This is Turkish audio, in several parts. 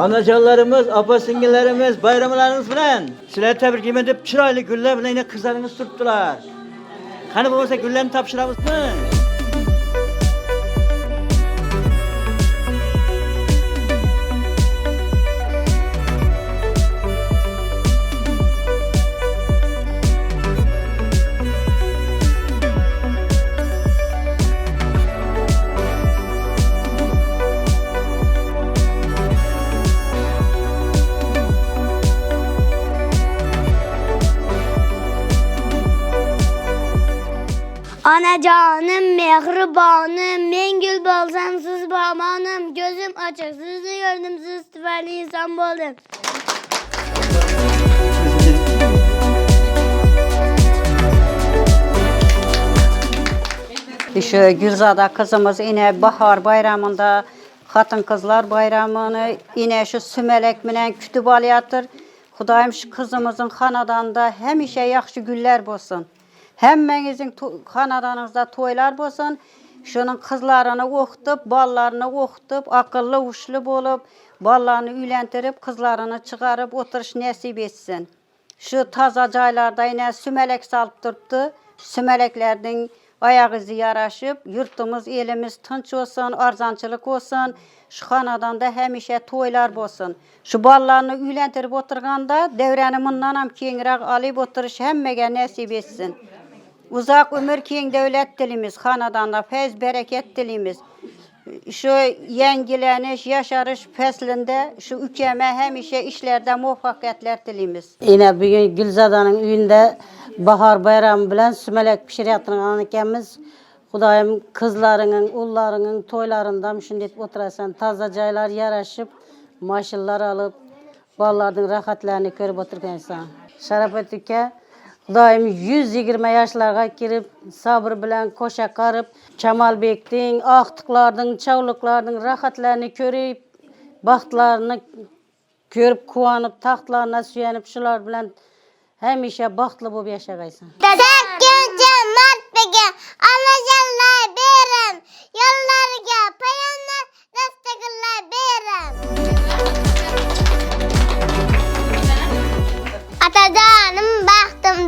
Anacanlarımız, apa singillerimiz bayramlarınız bilen sizleri tebrik edip çıraylı güller bilen yine kızlarınız tuttular. Hani babasa güllerini tapşıramız mı? Anacanım, mehribanım, men gül bolsam siz bamanım, gözüm açık, sizi gördüm, siz tüfeğli insan buldum. Şu Gülzada kızımız yine bahar bayramında Hatın Kızlar Bayramını yine şu sümelek bilen kütüp alayatır. Xudayım şu kızımızın xanadanda həmişə yaxşı güller bolsun. Həmmenizin to- xanadanınızda toylar bolsun. Şunun kızlarını oxutup, ballarını oxutup, akıllı uşlu bolup, ballarını üylentirip, kızlarını çıkarıp oturuş nasip etsin. Şu taza caylarda yine sümelek salıp duruptu. Sümeleklerden ayak izi yaraşıp, yurtumuz, elimiz tınç olsun, arzançılık olsun. Şu xanadan da həmişə toylar bolsun. Şu ballarını üylentirip oturganda devrəni bundan keyinrək alayıb oturuş həmməgə nəsib etsin. Uzak ömür keng devlet dilimiz, xanadanda feyz bereket dilimiz. Şu yengileniş, yaşarış feslinde şu ülkeme həmişə işlerde muvaffakiyetler dilimiz. Yine bugün Gülzada'nın üyünde bahar bayramı bilen sümelek pişiriyatırgan ikemiz. Kudayım kızlarının, ullarının toylarında şimdi oturasan taza caylar yaraşıp, maşıllar alıp, ballarının rahatlarını görüp oturgan Şarapet ülke Daim 120 yaşlarga kirip sabır bilen koşa karıp Kemal Bek'tin, aktıklardın, çavluklardın rahatlarını körüp, bahtlarını görüp kuvanıp, tahtlarına süyenip şular bilen hemişe bahtlı bu yaşagaysan. Sakkinchi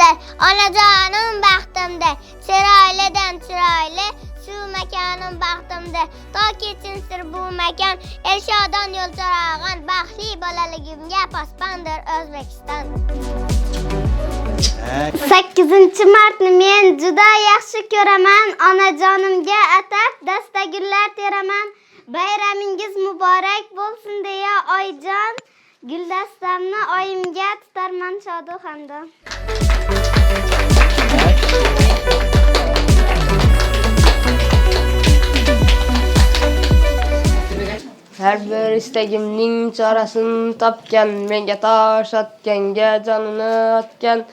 baxtimdir, onajonim baxtimdir, chiroylidan chiroyli shu makonim baxtimdir. Toki chinsir bu makon, Elshodon yo'l so'rag'an baxtli bolaligimga posbandir O'zbekiston. sakkizinchi martni men juda yaxshi ko'raman onajonimga atab dastagullar teraman bayramingiz muborak bo'lsin deya oyijon guldastamni oyimga tutarman shodu hamdon Her bir istagimning chorasini topgan menga tosh otganga jonini otgan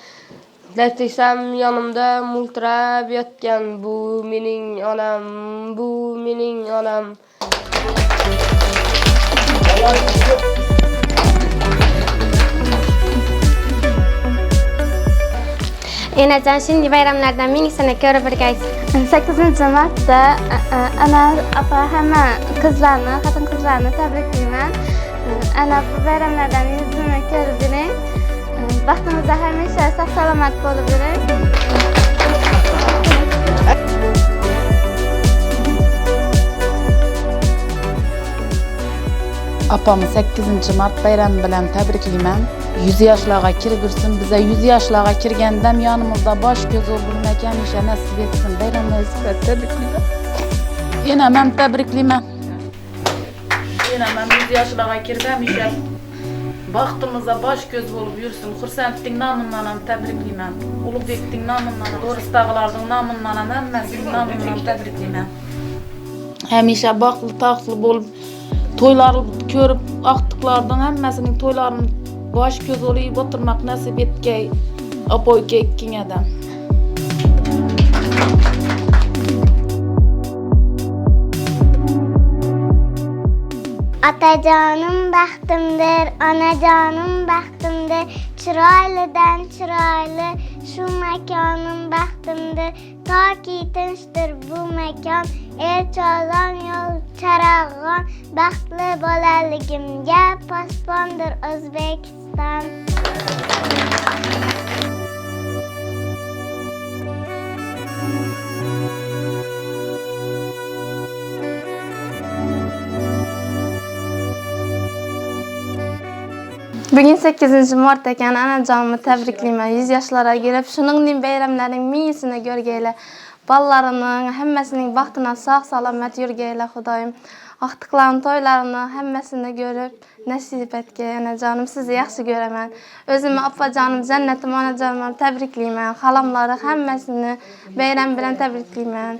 Desam yonimda multirab yotgan bu mening onam bu mening onam enajon shunday bayramlardan ming sana ko'rib birgaysiz sakkizinchi martda a- a- ana opa hamma qizlarni xotin qizlarni tabriklayman ana bu bayramlardan yuzini ko'rib yuring baxtimizda hamisha sog' salomat bo'lib yuring Apamı 8 mart bayramı bilen tebriklimen. 100 yaşlarga kirip yursin. Bize 100 yaşlarga kirgendem yanımızda baş göz olur mekan işe nasip etsin. Bayramınızı tebriklimen. Yine ben tebriklimen. Yine ben 100 yaşlarga kirdem işe. Baktığımıza baş göz bolup yursun. Xursenttin namından hem tebriklimen. Ulubektin namından, Doristağılardın namından hem hemmesinin namından tebriklimen. Həmişə baxlı taxtlı bolup toyları görüp aktıklardan hemmesinin toylarını baş göz olayıp oturmak nasip etkey apoy kekkin adam. otajonim baxtimdir onajonim baxtimdir chiroylidan chiroyli shu makonim baxtimdir toki tinchdir bu makon El çağdan yol çarağan Baxtlı bolaligimga posbondir O'zbekiston. Bugun 8 mart ekan, onajonimni tabriklayman. 100 yoshlarga girib, shuningdek bayramlarning mingisini ko'rgaylar. Ballarining hammasining baxtini sog' salomat yurgaylar, Xudoyim. Oxtiqlarning to'ylarini hammasini ko'rib, görüb nəsib etgə anacanım sizi yaxşı görəmən. Özümü appacanım, cənnətim anacanımı təbrikləyəm. Xalamları həmməsini bayram bilən təbrikləyəm.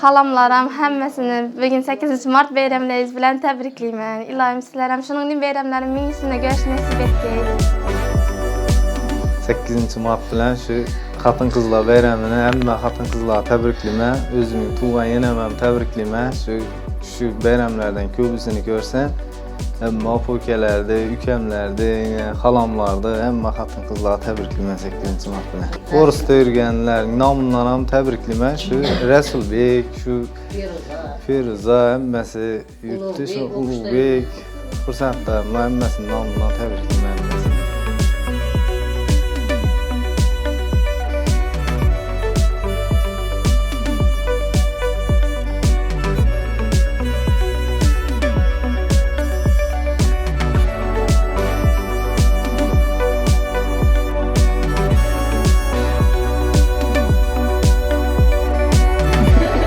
Xalamlaram həmməsini bugün 8 mart bayramlarınız bilən təbrikləyəm. İlahim sizlərəm şunun bayramların minisini görüş nəsib etgə. 8 mart bilen şu Xatın Qızlar bayramını həmmə xatın qızlar təbrikləmə, özümü tuğan yenəməm təbrikləmə. Şu şu bayramlardan köbüsünü görsən, həmmə apokələrdə, ükəmlərdə, yəni xalamlarda həmmə xatın qızlar təbrikləmə 8 mart bilen. Orusda yürgənlər namınlanam təbrikləmə. Şu Rəsulbek, şu Firuza, həmməsi yurtda şu Ulubek, Xursandlar, həmməsinin namından təbrikləmə.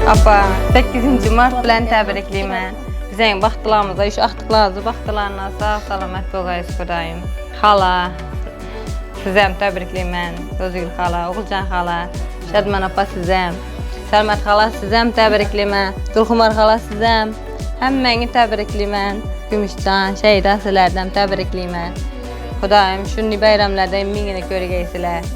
Apa, 8-ci mart bilən təbrikliyimə. Bizim baxtılarımıza, iş axtıqlarınızı, baxtılarına sağ salamət olayız xudayım. Xala, sizəm təbrikliyim mən, Özgül xala, Oğulcan xala, Şədmən apa sizəm, Səlmət xala sizəm təbrikliyim mən, Zulxumar xala sizəm, həmməni təbrikliyim mən, Gümüşcan, şəhid əsrlərdən təbrikliyim mən. Xudayım, şunni bayramlarda minginə görgəysilər.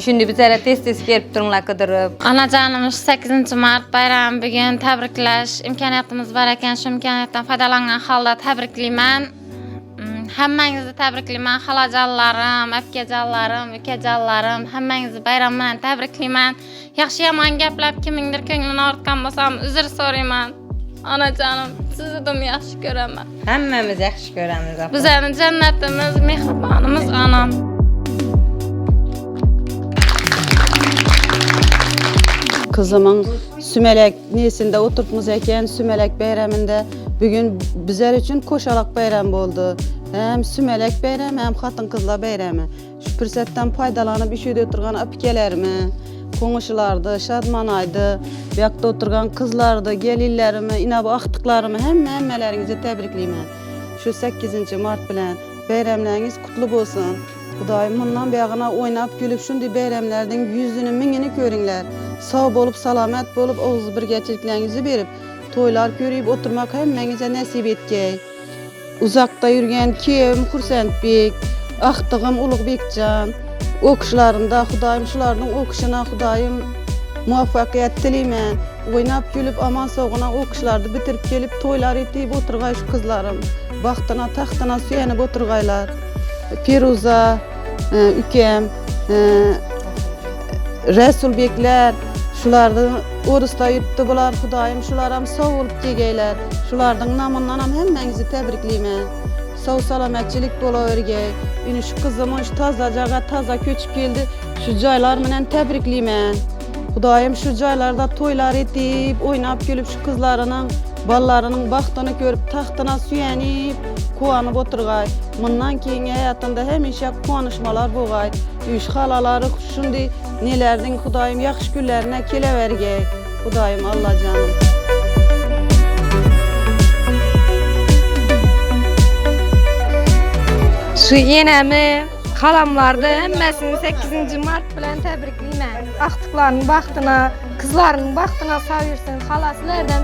Şimdi bizlere tez tez gelip durumlar kıdırıp. Anacanımız 8 mart bayramı bugün təbrikləş imkaniyatımız var ekan şu imkaniyatdan faydalangan halda təbrikliyəm. Hmm, Həmmənizi təbrikliyəm, xalacanlarım, əfkecanlarım, ükecanlarım, həmmənizi bayram bilan təbrikliyəm. Yaxşı yaman gəpləb kimindir könlünü artqan bolsam üzr sorayman. Anacanım, sizi də yaxşı görəmən. Həmməmiz yaxşı görəmiz. apa. Bizənin cənnətimiz, mehribanımız Kızımın Sümelek nesinde oturtmuz eken Sümelek bayramında bugün bizler için koşalak bayram oldu. Hem Sümelek bayramı hem Hatın Kızlar bayramı. Şu fırsattan faydalanıp işe oturgan apikelerimi, konuşulardı, şadmanaydı, bu yakta oturgan kızlardı, gelillerimi, inabı aktıklarımı hemme hemmelerinizi tebrikliyim. Şu 8. Mart bilen bayramlarınız kutlu olsun. Xudayım bundan bəyağına oynap gülüp şundi bayramlardan yüzünü mingini görünlər. Sağ bolup salamet bolup oğuz bir geçiriklerinizi berip toylar görüp oturmak hemmenize nasip etkey. Uzakta yürüyen kim Xursandbek, Axtığım Uluqbekcan, okuşlarında Xudayım şularning okuşuna Xudayım muvaffaqiyat tileymen. Oynap gülüp aman soğuna okuşlardı bitirip gelip toylar etip oturgay şu kızlarım. Baxtına taxtına suyanıp oturgaylar. Firuza, Ükem, e, Resulbekler, şulardı orusda yurtda bular Xudayım şularam sağ olup gegeyler. Şulardyň namyndan ham hemmenizi tebrikleymen. Sağ salametçilik bola örgey. Uni şu kızımın şu taza jaga taza köçüp geldi. Şu joylar menen tebrikleymen. Xudayım şu joylarda toylar etip, oynap gülüp şu kızlarının ballarının baxtını görüp taxtına süyenip kuanıp oturgay. Bundan keyingi hayatında hemişe kuanışmalar boğay. Üç halaları şundi nelerdin Xudayım yaxşı günlerine kelevergey. Xudayım Allah canım. Şu yenemi xalamlarda həmməsini 8 mart bilan təbrikləyirəm. Axtıqlarının baxtına, qızlarının baxtına sağ yursun. Xalasılardan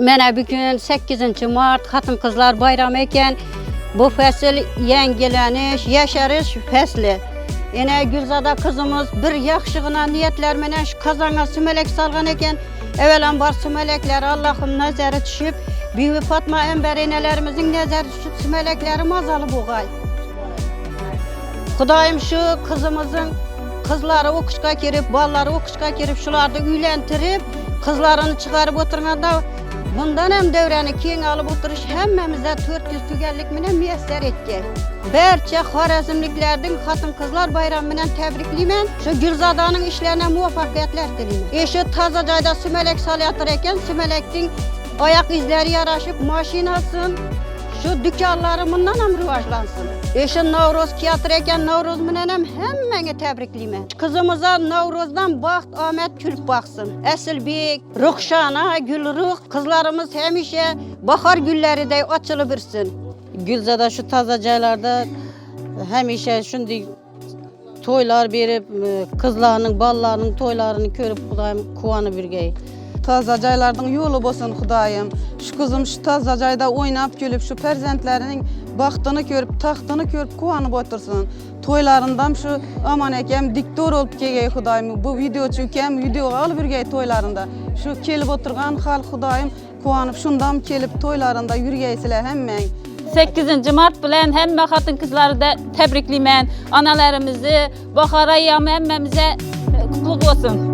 Mənə bu gün 8 mart Xatın Qızlar Bayramı ekan bu fəsil yəngileniş, yaşarış fəsli. Yine Gülzada kızımız bir yaxşılığına niyetlermenen şu kazana sümelek salgan eken. Evvelen bar sümelekler Allah'ım nazarı düşüp Büyük Fatma emberinelerimizin nazarı düşüp sümeleklerim azalı buğay. Kudayım şu kızımızın kızları okuşka girip, balları okuşka girip, şularda üylentirip, kızlarını çıkarıp oturganda bundan hem devreni keyin alıp oturuş hemmemize 400 tügellik mine müyesser etki. Berçe Xorazmliklerden Hatın Kızlar Bayramı bilen tebrikliymen. Şu Gülzada'nın işlerine muvaffakiyetler dileyim. Eşi taza cayda sümelek salyatır eken, sümelektin ayak izleri yaraşıp maşinasın, şu dükkanlarımından hem rivajlansın. Eşin Navruz tiyatro eken Navruz bilen hem hemmeni tebrikliymen. Kızımıza Navruz'dan baxt, Ahmet külüp baksın. Esilbek, Ruhşana, Gülruh, kızlarımız hemişe bahar gülleri de açılı birsin. Gülzada şu taza caylarda hemişe şimdi toylar berip e, kızlarının, ballarının toylarını körüp Kudayım kuvanı birgey. Taza caylardan yolu bolsun Xudayım. Şu kızım şu taza cayda oynap gülüp şu perzentlerinin baxtını görüp, taxtını görüp kuvanıp otursun. Toylarından şu aman ekem diktor olup kelgey Xudayım. Bu video çökem video al birgey toylarında. Şu kelip oturgan hal Xudayım kuvanıp şundan kelip toylarında yürügeysizler hemmeň. 8 mart bilen hemme hatın kızları da tebrikliymen. Analarımızı, Bahar ayyamı hemmemize kutluk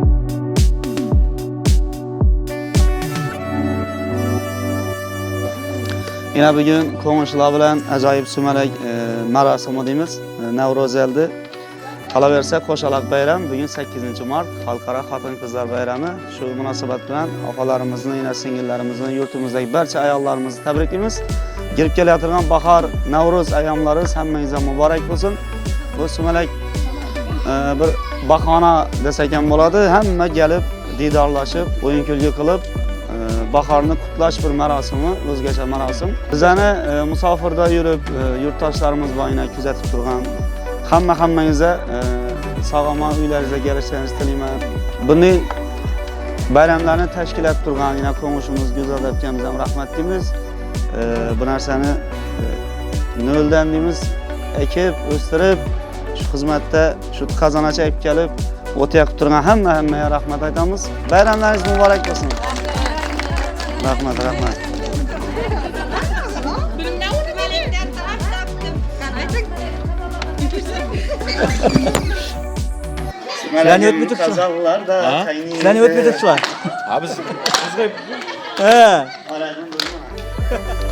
Yine bugün konuşlar bilen acayip sümelek e, marosimi deymiz. E, Navro'z eldi. Qolaversa Qo'shalaq bayram bugun 8 mart xalqaro xotin-qizlar bayrami. Shu munosabat bilan opalarimizni, yana singillarimizni, yurtimizdagi barcha ayollarimizni tabriklaymiz. Kirib kelayotgan bahor, Navro'z ayyomlaringiz hammangizga muborak bo'lsin. Bu sumalak e, bir bahona desak ham bo'ladi. Hamma kelib diydorlashib, o'yin kulgi qilib bahorni qutlash bir marosimi, o'zgacha marosim. Bizani e, musofirda yurib, e, yurtdoshlarimiz boyina kuzatib turgan hamma hammangizga e, sog'lom uylaringizga kelishingizni tilayman. Bunday bayramlarni tashkil etib turgan yana ko'ngishimiz go'zal debkamiz ham rahmat deymiz. E, bu narsani e, noldan deymiz ekib, o'stirib, shu xizmatda shu qazanacha olib kelib o'tayaqib turgan hamma hammaga rahmat aytamiz. Bayramlaringiz muborak. Rahmat, rahmat. Sizlarni o'tmay turibsizlar. Qazaqlar da, Ha? tayinli- Sizlarni o'tmay turibsizlar. Abi siz He. Araydan bo'lma.